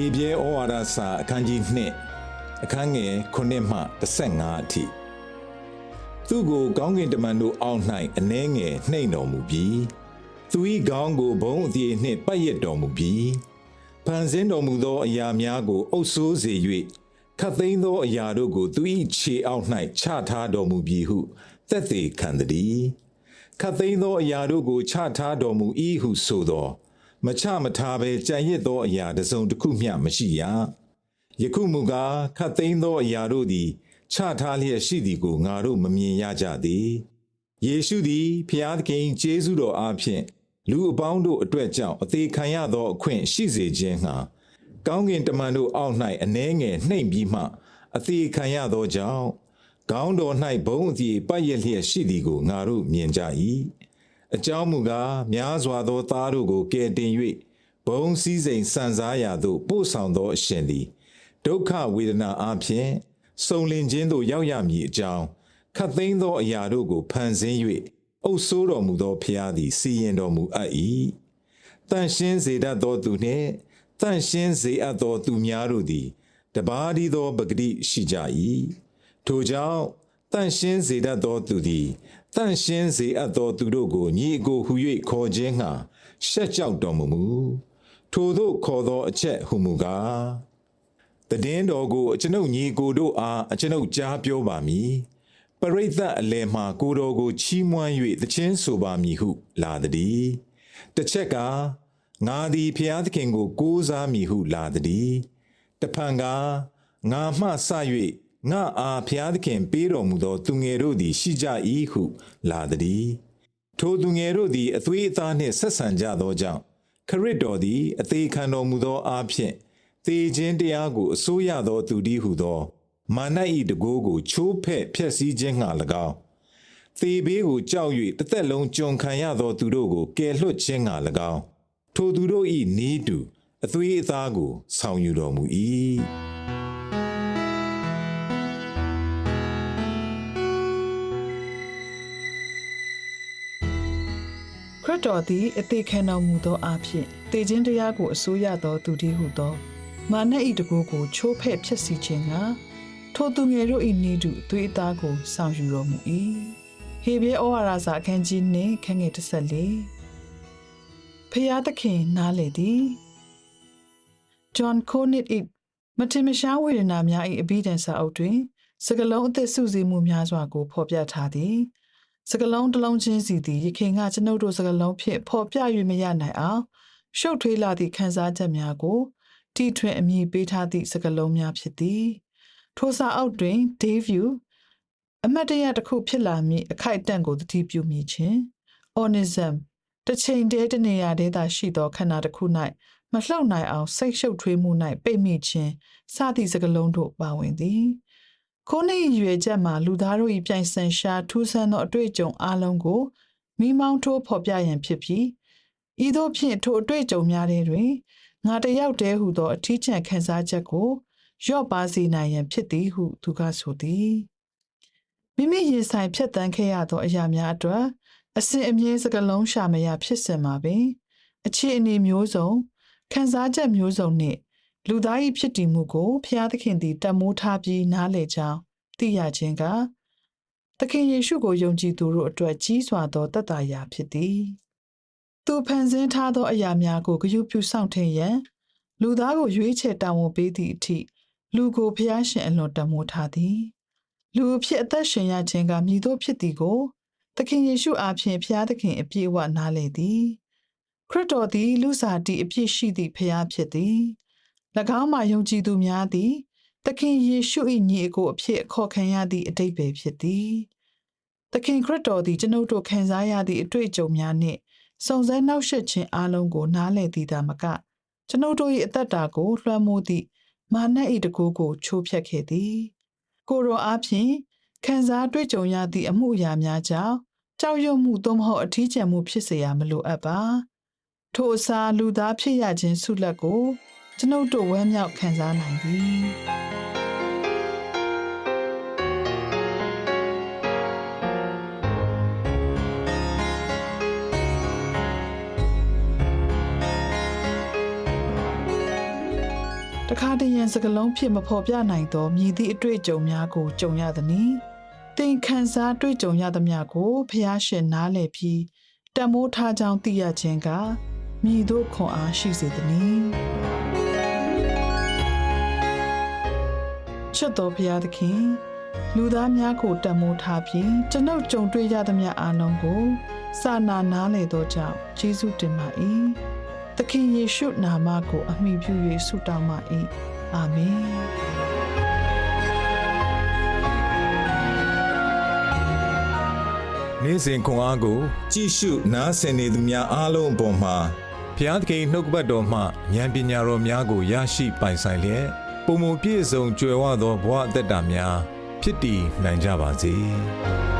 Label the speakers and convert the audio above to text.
Speaker 1: ဟေပြဲဩဝါဒစာအခန်းကြီး2အခန်းငယ်9မှ15အထိသူကိုကောင်းကင်တမန်တို့အောက်၌အနှဲငယ်နှိမ့်တော်မူပြီးသူ၏ခေါင်းကိုဘုံအသေးနှင့်ပတ်ရစ်တော်မူပြီးဖန်ဆင်းတော်မူသောအရာများကို အုပ်ဆိုးစေ၍ခတ်သိမ်းသောအရာတို့ကို သူ၏ခြေအောက်၌ချထားတော်မူပြီးဟုသက်သေခံသည်ခတ်သိမ်းသောအရာတို့ကိုချထားတော်မူ၏ဟုဆိုသော မချမထားဘဲကြံရစ်သောအရာတစ်စုံတစ်ခုမျှမရှိရယခုမူကားခတ်သိမ်းသောအရာတို့သည်ချထားလျက်ရှိသည်ကိုငါတို့မမြင်ရကြသည်ယေရှုသည်ဖျားသခင်ကျေးဇူးတော်အားဖြင့်လူအပေါင်းတို့အတွက်ကြောင့်အသေးခံရသောအခွင့်ရှိစေခြင်းငှာကောင်းကင်တမန်တို့အောက်၌အနှဲငယ်နှိမ့်ပြီးမှအသေးခံရသောကြောင့်ခေါင်းတော်၌ဘုံအသေးပတ်ရလျက်ရှိသည်ကိုငါတို့မြင်ကြ၏ အကြောင်းမူကားများစွာသောသားတို့ကိုကယ်တင်၍ဘုံစည်းစိမ်စံစားရာသို့ပို့ဆောင်သောအရှင်သည်ဒုက္ခဝေဒနာအပြင်စုံလင်ခြင်းသို့ရောက်ရမည်အကြောင်းခတ်သိမ်းသောအရာတို့ကိုဖန်ဆင်း၍အုပ်ဆိုးတော်မူသောဖျားသည်စီရင်တော်မူအပ်၏တန်ရှင်းစေတတ်သောသူနှင့်တန်ရှင်းစေအပ်သောသူများတို့သည်တပါးဒီသောပဂတိရှိကြ၏ထိုကြောင့်တန်ရှင်းစေတတ်သောသူသည် တန်ရှင်းစေအပ်သောသူတို့ကိုညီအကိုဟု၍ခေါ်ခြင်းငှာရှက်ကြောက်တော်မူမူထိုသို့ခေါ်သောအချက်ဟုမူကားတည်င်းတော်ကိုအကျွန်ုပ်ညီကိုတို့အားအကျွန်ုပ်ကြားပြောပါမည်ပရိသတ်အလယ်မှကိုတော်ကိုချီးမွမ်း၍တခြင်းဆိုပါမည်ဟုလာသည်တစ်ချက်ကငါသည်ဖျားသခင်ကိုကိုးစားမည်ဟုလာသည်တဖန်ကငါမှဆ၍ ငါအားဖျားသခင်ပေးတော်မူသောသူငယ်တို့သည် ရှိကြ၏ဟုလာသည်ထိုသူငယ်တို့သည်အသွေးအသားနှင့်ဆက်ဆံကြသောကြောင့်ခရစ်တော်သည်အသေးခံတော်မူသောအားဖြင့်သေခြင်းတရားကိုအစိုးရသောသူတည်းဟုသောမာန၏တကိုးကိုချိုးဖဲ့ဖျက်ဆီးခြင်းငှာ၎င်းသေဘေးကိုကြောက်၍တစ်သက်လုံးကြုံခံရသောသူတို့ကိုကယ်လွှတ်ခြင်းငှာ၎င်းထိုသူတို့၏နီးတူအသွေးအသားကိုဆောင်ယူတော်မူ၏။
Speaker 2: ခရစ်တော်သည်အသေးခံတော်မူသောအဖြစ်တေခြင်းတရားကိုအစိုးရသောသူတည်းဟုသော မာန၏တကူကိုချိုးဖဲ့ဖြစ်စီခြင်းကထိုသူငယ်တို့၏နေတုသွေးအသားကိုဆောင်ယူတော်မူ၏ဟေဘဲဩဝါဒစာအခန်းကြီးနှင့်ခန်းငယ်14ဖျားသခင်နားလေသည် John Connet ၏မထင်မရှားဝေဒနာများ၏အဘိဓမ္မာစာအုပ်တွင် စကလုံးအသက်စုစည်းမှုများစွာကိုဖော်ပြထားသည် စကလုံးတစ်လုံးချင်းစီသည်ယခင်ကကျွန်ုပ်တို့စကလုံးဖြင့်ဖော်ပြ၍မရနိုင်အောင်ရှုပ်ထွေးလာသည့်ခန်းစားချက်များကိုတီထွင်အမည်ပေးထားသည့်စကလုံးများဖြစ်သည်ထိုစာအုပ်တွင် Dayview အမတ်တရတစ်ခုဖြစ်လာမည့်အခိုက်အတန့်ကိုသတိပြုမိခြင်း Onism တစ်ချိန်တည်းတစ်နေရာတည်းသာရှိသောခန္ဓာတစ်ခု၌မလှုပ်နိုင်အောင်စိတ်ရှုပ်ထွေးမှု၌ပိတ်မိခြင်းစသည့်စကလုံးတို့ပါဝင်သည် ခိုးနှိပ်ရွယ်ချက်မှာလူသားတို့၏ပြိုင်ဆိုင်ရှားထူးဆန်းသောအတွေ့အကြုံအလုံးကိုမိမောင်းထိုးဖော်ပြရန်ဖြစ်ပြီးဤသို့ဖြင့်ထိုအတွေ့အကြုံများထဲတွင်ငါတယောက်တည်းဟုသောအထီးကျန်ခံစားချက်ကိုရော့ပါစေနိုင်ရန်ဖြစ်သည်ဟုသူကဆိုသည်မိမိရင်ဆိုင်ဖြတ်တန်းခဲ့ရသောအရာများအတွက်အစဉ်အမြဲစကလုံးရှာမရဖြစ်စင်မှာပင်အခြေအနေမျိုးစုံခံစားချက်မျိုးစုံနှင့် လူသား၏ဖြစ်တည်မှုကိုဖျားသခင်သည်တတ်မိုးထားပြီးနားလည်ကြောင်းသိရခြင်းကသခင်ယေရှုကိုယုံကြည်သူတို့အတွက်ကြီးစွာသောတတ်တာရာဖြစ်သည်သူဖန်ဆင်းထားသောအရာများကိုဂရုပြုစောင့်ထင်ရန်လူသားကိုရွေးချယ်တာဝန်ပေးသည့်အထိလူကိုဖျားရှင်အလွန်တတ်မိုးထားသည်လူအဖြစ်အသက်ရှင်ရခြင်းကမြည်သောဖြစ်သည်ကိုသခင်ယေရှုအားဖြင့်ဖျားသခင်အပြည့်အဝနားလည်သည်ခရစ်တော်သည်လူစားတီအပြည့်ရှိသည့်ဖျားဖြစ်သည်၎ င်းမှာယုံကြည်သူများသည်သခင်ယေရှု၏ညီအကိုအဖြစ်ခေါ်ခံရသည့်အတိတ်ပဲဖြစ်သည်သခင်ခရစ်တော်သည်ကျွန်ုပ်တို့ခံစားရသည့်အတွေ့အကြုံများနှင့် စုံစမ်းနှောက်ယှက်ခြင်းအလုံးကိုနားလည်သည်သာမကကျွန်ုပ်တို့၏အသက်တာကိုလွှမ်းမိုးသည့်မာန၏တကူကိုချိုးဖျက်ခဲ့သည်ကိုရောအားဖြင့်ခံစားတွေ့ကြုံရသည့်အမှုအရာများကြောင့်ကြောက်ရွံ့မှုသို့မဟုတ်အထီးကျန်မှုဖြစ်เสียရမလိုအပ်ပါထိုအစားလူသားဖြစ်ရခြင်းဆုလက်ကို ကျွန်ုပ်တို့ဝမ်းမြောက်ခံစားနိုင်သည်တခါတည်းရန်စကလုံးဖြစ်မဖော်ပြနိုင်သောမြည်သည့်အတွေ့အကြုံများကိုကြုံရသည်။သင်ခံစားတွေ့ကြုံရသမျှကိုဖျားရှင်နားလည်ပြီးတမိုးထားကြောင်းသိရခြင်းကမြည်တို့ခွန်အားရှိစေသည်။ ချစ်တော်ဘုရားသခင်လူသားများကိုတမိုးထားပြီးကျွန်ုပ်ကြုံတွေ့ရသမျှအားလုံးကိုစာနာနားလည်သောကြောင့်ယေရှုတင်ပါ၏။သခင်ယေရှုနာမကို အမိပြု၍ဆုတောင်းပါ၏အာမင်
Speaker 1: နေ့စဉ်ခွန်အားကို ကြည့်ရှုနားဆင်နေသူများအားလုံးအပေါ်မှာဘုရားသခင်နှုတ်ကပတ်တော်မှဉာဏ်ပညာတော်များကိုရရှိပိုင်ဆိုင်လျက် ပုံမပြည့်စုံကြွယ်ဝသောဘဝအသက်တာများဖြစ်တည်နိုင်ကြပါစေ။